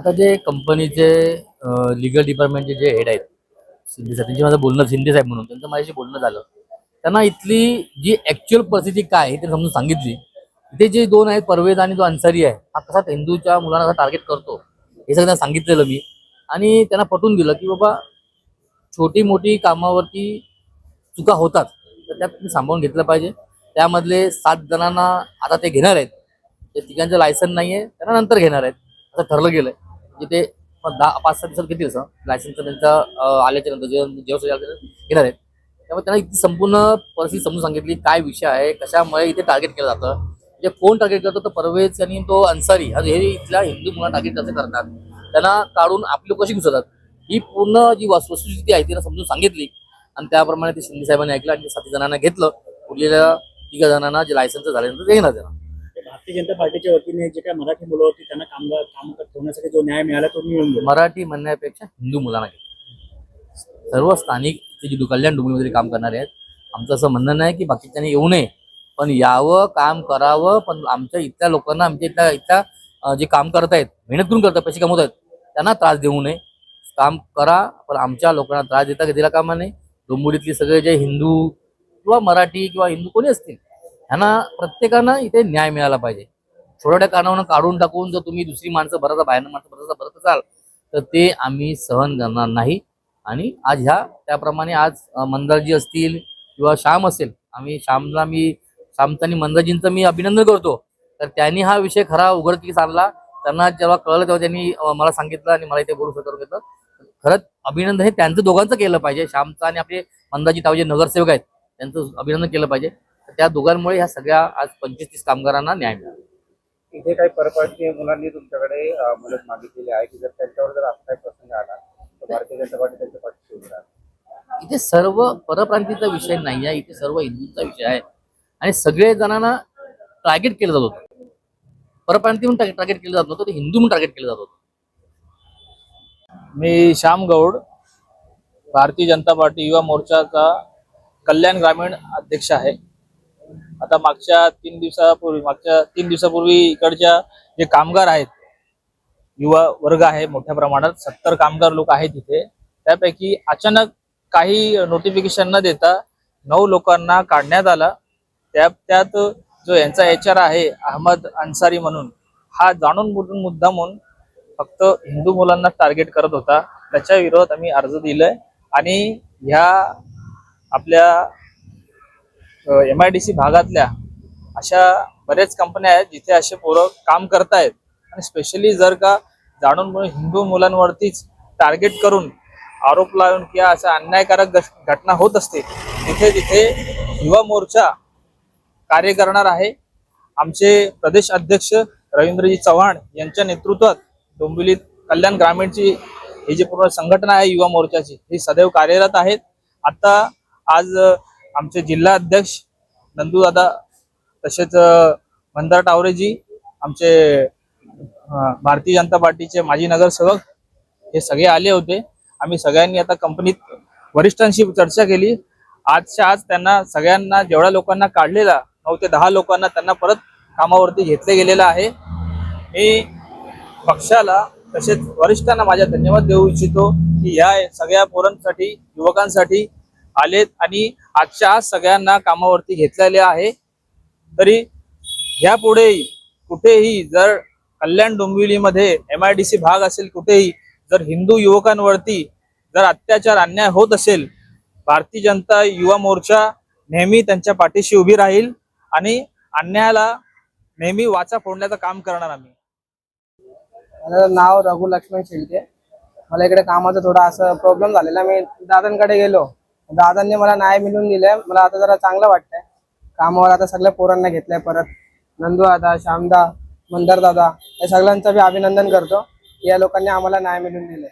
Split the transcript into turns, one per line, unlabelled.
आता जे कंपनीचे लिगल डिपार्टमेंटचे जे हेड आहेत शिंदे साहेब त्यांचे माझं बोलणं शिंदे साहेब म्हणून त्यांचं माझ्याशी बोलणं झालं. त्यांना इथली जी ॲक्च्युअल परिस्थिती काय आहे ते समजून सांगितली. इथे जे दोन आहेत परवेज आणि जो अन्सारी आहे हा कसा हिंदूच्या मुलांना टार्गेट करतो हे सगळं सांगितलेलं मी. आणि त्यांना पटवून दिलं की बाबा छोटी मोठी कामावरती चुका होतात तर त्यात तुम्ही सांभाळून घेतलं पाहिजे. त्यामधले सात जणांना आता ते घेणार आहेत. ते तिघांचं लायसन नाही आहे त्यांना नंतर घेणार आहेत असं ठरलं गेलं आहे जिथे दहा पाच सहा दिवसात घेतील असं लायसनचं त्यांचं आल्याच्यानंतर जेव्हा घेणार आहेत. त्यामुळे त्यांना इतकी संपूर्ण परिस्थिती समजून सांगितली काय विषय आहे कशामुळे इथे टार्गेट केलं जातं. म्हणजे कोण टार्गेट करतो तर परवेज आणि तो अन्सारी. हे इथल्या हिंदू मुलांना टार्गेट कसे करतात त्यांना काढून आपली लोक कशी घुसतात ही पूर्ण जी वस्तुस्थिती आहे तिला समजून सांगितली. आणि त्याप्रमाणे ते शिंदे साहेबांनी ऐकलं आणि साथी जणांना घेतलं. उरलेल्या तिघा जणांना जे लायसन्स झाल्यानंतर ते घेणार त्यांना
ते भारतीय जनता पार्टीच्या वतीने जे काही मराठी मुलं होती त्यांना कामगार काम ठेवण्यासाठी जो न्याय मिळाला तो मिळून गेला.
मराठी म्हणण्यापेक्षा हिंदू मुलांना सर्व स्थानिक ते जी कल्याण डोंबिवलीमध्ये काम करणारे आहेत. आमचं असं म्हणणं नाही की बाकीच्यांनी येऊ नये पण यावं काम करावं पण आमच्या इथल्या लोकांना आमच्या इथल्या इथल्या जे काम करत आहेत मेहनत करून करतात पैसे कमवत आहेत त्यांना त्रास देऊ नये. काम करा पण आमच्या लोकांना त्रास देता दिला कामा नाही डोंबिवलीतले सगळे जे हिंदू किंवा मराठी किंवा हिंदू कोणी असतील ह्यांना प्रत्येकानं इथे न्याय मिळाला पाहिजे. छोट्या कारणावरून काढून टाकून जर तुम्ही दुसरी माणसं भरत बाहेर माणसं भरता भरत असाल तर ते आम्ही सहन करणार नाही. आणि आज ह्या त्याप्रमाणे आज मंदारजी असतील किंवा श्याम असेल आम्ही श्यामला मी श्यामचं आणि मंदारजींचं मी अभिनंदन करतो. तर त्यांनी हा विषय खरा उघडकीस आणला. त्यांना जेव्हा कळलं तेव्हा त्यांनी मला सांगितलं आणि मला इथे बोलू करून घेतलं खरंच अभिनंदन हे त्यांचं दोघांचं केलं पाहिजे. श्यामचं आणि आपले मंदाजी तावजे नगरसेवक आहेत त्यांचं अभिनंदन केलं पाहिजे. त्या दोघांमुळे ह्या सगळ्या आज पंचवीस तीस कामगारांना न्याय मिळाला.
इथे काही परप्रांतीय मुलांनी तुमच्याकडे मदत मागितलेली आहे की जर त्यांच्यावर जर असा काही प्रसंग आला तर भारतीय जनता पार्टी त्यांच्या पाठीशी उभी राहते
इथे सर्व परप्रांतीचा विषय नाही आहे इथे सर्व हिंदूंचा विषय आहे. आणि सगळे जणांना टार्गेट केलं जात होतं. परप्रांती म्हणून टार्गेट केलं जात नव्हतं ते हिंदू म्हणून टार्गेट केलं जात होतं.
मी श्याम गौड भारतीय जनता पार्टी युवा मोर्चाचा कल्याण ग्रामीण अध्यक्ष आहे. आता मागच्या तीन दिवसापूर्वी मागच्या तीन दिवसापूर्वी इकडच्या जे कामगार आहेत युवा वर्ग आहे मोठ्या प्रमाणात सत्तर कामगार लोक आहेत तिथे त्यापैकी अचानक काही नोटिफिकेशन न देता नऊ लोकांना काढण्यात आला. त्या त्यात जो यांचा एच आर आहे अहमद अन्सारी म्हणून हा जाणून बुजून म्हणून फक्त हिंदू मुलांना टार्गेट करत होता. त्याच्या विरोधात आम्ही अर्ज दिलाय. आणि ह्या आपल्या एम आय डी सी भागातल्या अशा बऱ्याच कंपन्या आहेत जिथे असे पोरं काम करतायत. आणि स्पेशली जर का जाणून हिंदू मुलांवरतीच टार्गेट करून आरोप लावून किंवा अशा अन्यायकारक घटना होत असते तिथे तिथे युवा मोर्चा कार्य करणार आहे. आमचे प्रदेश अध्यक्ष रवींद्रजी चव्हाण यांच्या नेतृत्वात डोंबिवलीत कल्याण ग्रामीणची ही जी पूर्ण संघटना आहे युवा मोर्चाची ही सदैव कार्यरत आहेत. आता आज आमचे जिल्हा अध्यक्ष नंदूदादा तसेच मंदार टावरेजी आमचे भारतीय जनता पार्टीचे माजी नगरसेवक हे सगळे आले होते. आम्ही सगळ्यांनी आता कंपनीत वरिष्ठांशी चर्चा केली. आजच्या आज त्यांना सगळ्यांना जेवढ्या लोकांना काढलेला नऊ ते दहा लोकांना त्यांना परत कामावरती घेतले गेलेलं आहे. मी पक्षाला तसेच वरिष्ठांना माझ्या धन्यवाद देऊ इच्छितो की या सगळ्या पोरांसाठी युवकांसाठी आलेत आणि आजच्या आज सगळ्यांना कामावरती घेतलेले आहे. तरी ह्यापुढे कुठेही जर कल्याण डोंबिवलीमध्ये एम आय डी सी भाग असेल कुठेही जर हिंदू युवकांवरती जर अत्याचार अन्याय होत असेल भारतीय जनता युवा मोर्चा नेहमी त्यांच्या पाठीशी उभी राहील आणि अन्यायाला नेहमी वाचा फोडण्याचं काम करणार आम्ही.
माझं नाव रघु लक्ष्मण शिलके मला इकडे कामाचा थोडा असं प्रॉब्लेम झालेला. मी दादांकडे गेलो. दादांनी मला न्याय मिळून दिले मला आता जरा चांगलं वाटतंय. कामावर आता सगळ्या पोरांना घेतलंय परत. नंदू दादा श्यामदा मंदर दादा या सगळ्यांचं मी अभिनंदन करतो. या लोकांनी आम्हाला न्याय मिळून दिले